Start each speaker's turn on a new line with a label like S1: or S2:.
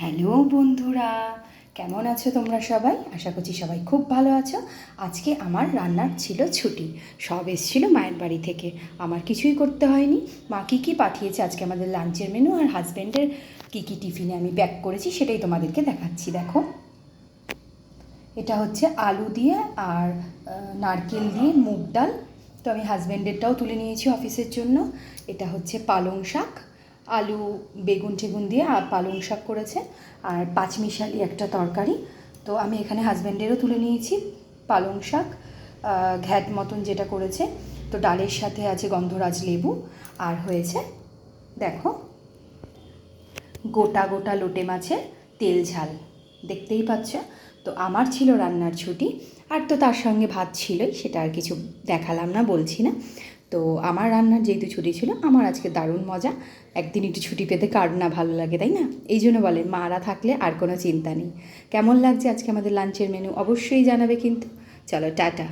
S1: Hello বন্ধুরা, কেমন আছো তোমরা সবাই? আশা করছি সবাই খুব ভালো আছো। আজকে আমার রান্নার ছিল ছুটি, সব এসেছিল মায়ের বাড়ি থেকে। আমার কিছুই করতে হয়নি। মা কী কী পাঠিয়েছে আজকে আমাদের লাঞ্চের মেনু আর হাজব্যান্ডের কী কী টিফিনে আমি প্যাক করেছি সেটাই তোমাদেরকে দেখাচ্ছি, দেখো। এটা হচ্ছে আলু দিয়ে আর নারকেল দিয়ে মুগ ডাল। তো আমি হাজব্যান্ডেরটাও তুলে নিয়েছি অফিসের জন্য। এটা হচ্ছে পালং শাক। আলু, বেগুন টেগুন দিয়ে আর পালং শাক করেছে। আর পাঁচমিশালি একটা তরকারি। তো আমি এখানে হাজব্যান্ডেরও তুলে নিয়েছি পালং শাক ঘ্যাট মতন যেটা করেছে। তো ডালের সাথে আছে গন্ধরাজ লেবু। আর হয়েছে, দেখো, গোটা গোটা লোটে মাছের তেল ঝাল। দেখতেই পাচ্ছ? তো আমার ছিল রান্নার ছুটি। আর তো তার সঙ্গে ভাত ছিলই, সেটা আর কিছু দেখালাম না, বলছি না। তো আমার রান্নার যেহেতু ছুটি ছিল, আমার আজকে দারুণ মজা। একদিন একটু ছুটি পেতে কার না ভালো লাগে, তাই না? এই জন্য বলে, মারা থাকলে আর কোনো চিন্তা নেই। কেমন লাগছে আজকে আমাদের লাঞ্চের মেনু অবশ্যই জানাবে কিন্তু। চলো, টাটা।